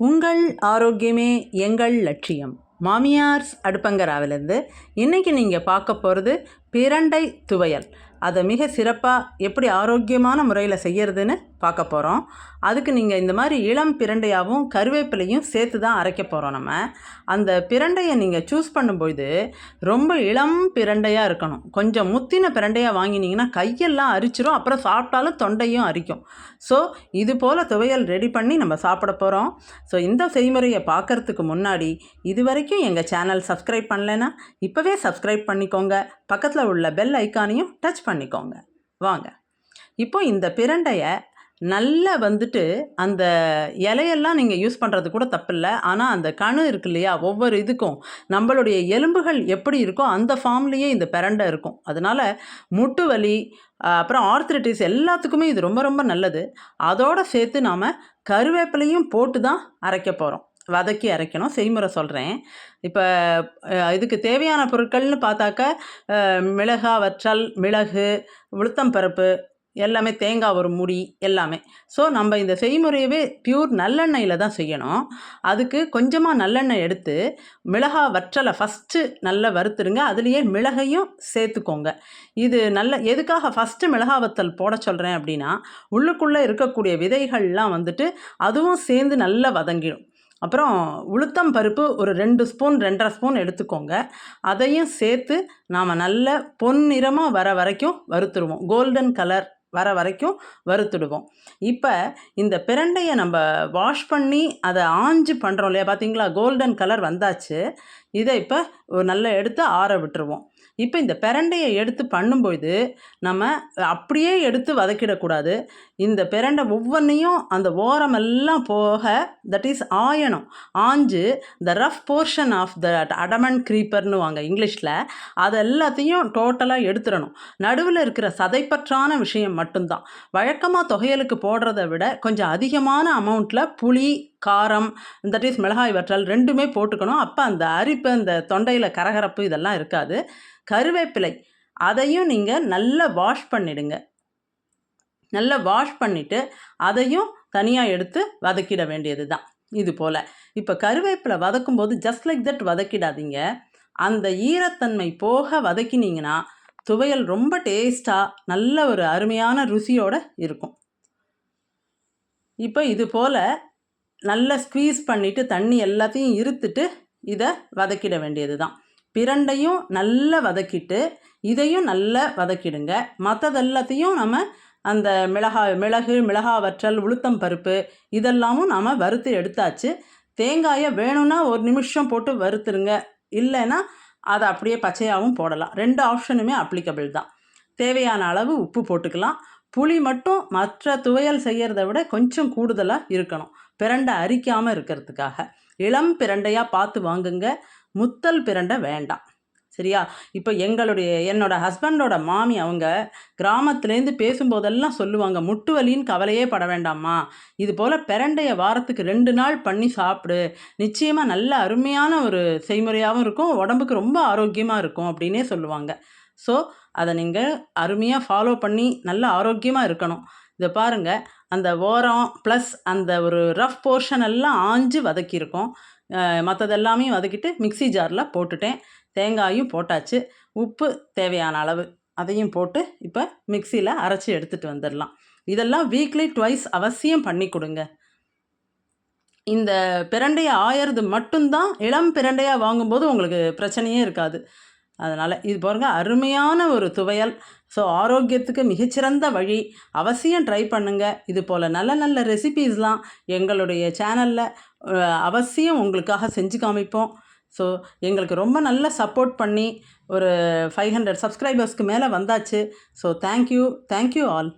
உங்கள் ஆரோக்கியமே எங்கள் லட்சியம். மாமியார்ஸ் அடுப்பங்கராவிலேருந்து இன்றைக்கி நீங்கள் பார்க்க போகிறது பிரண்டை துவையல். அதை மிக சிறப்பாக எப்படி ஆரோக்கியமான முறையில் செய்கிறதுன்னு பார்க்க போகிறோம் அதுக்கு நீங்கள் இந்த மாதிரி இளம் பிரண்டையாகவும் கருவேப்பிலையும் சேர்த்து தான் அரைக்க போகிறோம் நம்ம. அந்த பிரண்டையை நீங்கள் சூஸ் பண்ணும்பொழுது ரொம்ப இளம் பிரண்டையாக இருக்கணும். கொஞ்சம் முத்தின பிரண்டையாக வாங்கினீங்கன்னா கையெல்லாம் அரிச்சிரும் அப்புறம் சாப்பிட்டாலும் தொண்டையும் அரிக்கும். ஸோ இது போல் துவையல் ரெடி பண்ணி நம்ம சாப்பிட போகிறோம் ஸோ இந்த செய்முறையை பார்க்குறதுக்கு முன்னாடி இது வரைக்கும் எங்கள் சேனல் சப்ஸ்கிரைப் பண்ணலைன்னா இப்போவே சப்ஸ்கிரைப் பண்ணிக்கோங்க. பக்கத்தில் உள்ள பெல் ஐக்கானையும் டச் பண்ணிக்கோங்க. வாங்க. இப்போ இந்த பிரண்டையை நல்லா வந்துட்டு அந்த இலையெல்லாம் நீங்கள் யூஸ் பண்ணுறது கூட தப்பில்லை. ஆனால் அந்த கணு இருக்கு இல்லையா? ஒவ்வொரு இதுக்கும் நம்மளுடைய எலும்புகள் எப்படி இருக்கோ அந்த ஃபார்ம்லேயே இந்த பிரண்டை இருக்கும். அதனால் முட்டு வலி அப்புறம் ஆர்த்ரிட்டிஸ் எல்லாத்துக்குமே இது ரொம்ப ரொம்ப நல்லது. அதோடு சேர்த்து நாம் கருவேப்பிலையும் போட்டு தான் அரைக்க போகிறோம் வதக்கி அரைக்கணும். செய்முறை சொல்கிறேன் இப்போ இதுக்கு தேவையான பொருட்கள்னு பார்த்தாக்க மிளகா வற்றல் மிளகு உளுத்தம்பருப்பு எல்லாமே தேங்காய் ஒரு முடி எல்லாமே. ஸோ நம்ம இந்த செய்முறையவே பியூர் நல்லெண்ணெயில் தான் செய்யணும். அதுக்கு கொஞ்சமாக நல்லெண்ணெய் எடுத்து மிளகா வற்றலை ஃபஸ்ட்டு நல்லா வறுத்துருங்க. அதுலேயே மிளகையும் சேர்த்துக்கோங்க. இது நல்ல எதுக்காக ஃபஸ்ட்டு மிளகா வத்தல் போட சொல்கிறேன் அப்படின்னா உள்ளுக்குள்ளே இருக்கக்கூடிய விதைகள்லாம் வந்துட்டு அதுவும் சேர்ந்து நல்லா வதங்கிடும். அப்புறம் உளுத்தம் பருப்பு ஒரு ரெண்டு ஸ்பூன் ரெண்டரை ஸ்பூன் எடுத்துக்கோங்க. அதையும் சேர்த்து நாம் நல்ல பொன்னிறமாக வர வரைக்கும் வறுத்துருவோம் கோல்டன் கலர் வர வரைக்கும் வறுத்துடுவோம். இப்போ இந்த பிரண்டையை நம்ம வாஷ் பண்ணி அதை ஆஞ்சு பண்ணுறோம் இல்லையா? பார்த்தீங்களா கோல்டன் கலர் வந்தாச்சு. இதை இப்போ நல்லா எடுத்து ஆற விட்டுருவோம். இப்போ இந்த பிரண்டையை எடுத்து பண்ணும்போது நம்ம அப்படியே எடுத்து வதக்கிடக்கூடாது. இந்த பிரண்டை ஒவ்வொன்றையும் அந்த ஓரமெல்லாம் போக தட் இஸ் ஆயணும். ஆஞ்சு the rough portion of the அடமன் க்ரீப்பர்னு வாங்க இங்கிலீஷில். அது எல்லாத்தையும் டோட்டலாக எடுத்துடணும். நடுவில் இருக்கிற சதைப்பற்றான விஷயம் மட்டும்தான். வழக்கமாக தொகையலுக்கு போடுறத விட கொஞ்சம் அதிகமான அமௌண்ட்டில் புளி காரம் தட் இஸ் மிளகாய் வற்றல் ரெண்டுமே போட்டுக்கணும். அப்போ அந்த அரிப்பு அந்த தொண்டையில் கரகரப்பு இதெல்லாம் இருக்காது. கருவேப்பிலை அதையும் நீங்கள் நல்லா வாஷ் பண்ணிடுங்க. நல்லா வாஷ் பண்ணிவிட்டு அதையும் தனியாக எடுத்து வதக்கிட வேண்டியது தான் இது போல். இப்போ கருவேப்பிலை வதக்கும் போது ஜஸ்ட் லைக் தட் வதக்கிடாதீங்க. அந்த ஈரத்தன்மை போக வதக்கினீங்கன்னா துவையல் ரொம்ப டேஸ்ட்டாக நல்ல ஒரு அருமையான ருசியோடு இருக்கும். இப்போ இது போல் நல்லா ஸ்க்வீஸ் பண்ணிவிட்டு தண்ணி எல்லாத்தையும் இருத்துட்டு இதை வதக்கிட வேண்டியது தான் பிரண்டையும் நல்லா வதக்கிட்டு இதையும் நல்லா வதக்கிடுங்க. மற்றதெல்லாத்தையும் நம்ம அந்த மிளகாய் மிளகு மிளகா வற்றல் உளுத்தம் பருப்பு இதெல்லாமும் நாம் வறுத்து எடுத்தாச்சு. தேங்காயை வேணும்னா ஒரு நிமிஷம் போட்டு வறுத்துருங்க. இல்லைன்னா அதை அப்படியே பச்சையாகவும் போடலாம். ரெண்டு ஆப்ஷனுமே அப்ளிகபிள் தான். தேவையான அளவு உப்பு போட்டுக்கலாம். புளி மட்டும் மற்ற துவையல் செய்கிறத விட கொஞ்சம் கூடுதலாக இருக்கணும். பிரண்டை அரிக்காமல் இருக்கிறதுக்காக. இளம் பிரண்டையாக பார்த்து வாங்குங்க. முத்தல் பிரண்டை வேண்டாம். சரியா? இப்போ எங்களுடைய என்னோட ஹஸ்பண்டோட மாமி அவங்க கிராமத்துலேருந்து பேசும்போதெல்லாம் சொல்லுவாங்க முட்டு வலின்னு கவலையே பட வேண்டாமா இது போல் பிரண்டைய வாரத்துக்கு ரெண்டு நாள் பண்ணி சாப்பிடு. நிச்சயமாக நல்ல அருமையான ஒரு செய்முறையாகவும் இருக்கும். உடம்புக்கு ரொம்ப ஆரோக்கியமாக இருக்கும். அப்படின்னே சொல்லுவாங்க. ஸோ அதை நீங்கள் அருமையாக ஃபாலோ பண்ணி நல்ல ஆரோக்கியமாக இருக்கணும். இதை பாருங்கள் அந்த ஓரம் ப்ளஸ் அந்த ஒரு ரஃப் போர்ஷன் எல்லாம் ஆஞ்சு வதக்கியிருக்கோம். மற்றதெல்லாமே வதக்கிட்டு மிக்சி ஜாரில் போட்டுட்டேன். தேங்காயும் போட்டாச்சு. உப்பு தேவையான அளவு. அதையும் போட்டு இப்போ மிக்சியில் அரைச்சி எடுத்துகிட்டு வந்துடலாம் இதெல்லாம் வீக்லி ட்வைஸ் அவசியம் பண்ணி கொடுங்க. இந்த பிரண்டையை ஆயறது மட்டும்தான் இளம் பிரண்டையாக வாங்கும்போது உங்களுக்கு பிரச்சனையே இருக்காது. அதனால் இது பாருங்கள் அருமையான ஒரு துவையல். ஸோ ஆரோக்கியத்துக்கு மிகச்சிறந்த வழி. அவசியம் ட்ரை பண்ணுங்கள் இது போல் நல்ல நல்ல ரெசிபீஸ்லாம் எங்களுடைய சேனலில் அவசியம் உங்களுக்காக செஞ்சு காமிப்போம். ஸோ எங்களுக்கு ரொம்ப நல்ல சப்போர்ட் பண்ணி ஒரு ஃபைவ் ஹண்ட்ரட் சப்ஸ்கிரைபர்ஸ்க்கு மேலே வந்தாச்சு. So thank you thank you all